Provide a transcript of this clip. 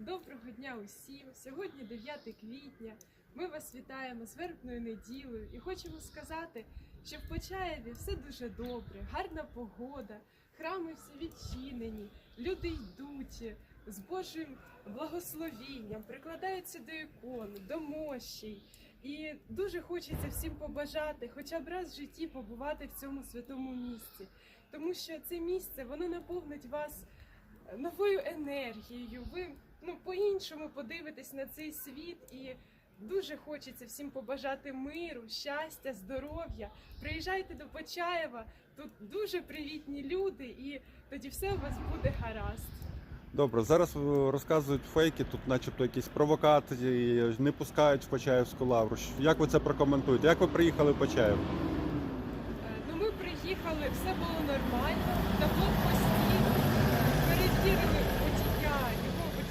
Доброго дня усім! Сьогодні 9 квітня. Ми вас вітаємо з вербною неділею і хочемо сказати, що в Почаєві все дуже добре, гарна погода, храми всі відчинені, люди йдуть з Божим благословінням, прикладаються до ікон, до мощей. І дуже хочеться всім побажати, хоча б раз в житті побувати в цьому святому місці, тому що це місце воно наповнить вас новою енергією. Ви ну по-іншому подивитесь на цей світ і. Дуже хочеться всім побажати миру, щастя, здоров'я. Приїжджайте до Почаєва, тут дуже привітні люди, і тоді все у вас буде гаразд. Добре, зараз е, розказують фейки, тут начебто якісь провокації, не пускають в Почаївську лавру. Як ви це прокоментуєте? Як ви приїхали в Почаїв? Е, Ну, ми приїхали, все було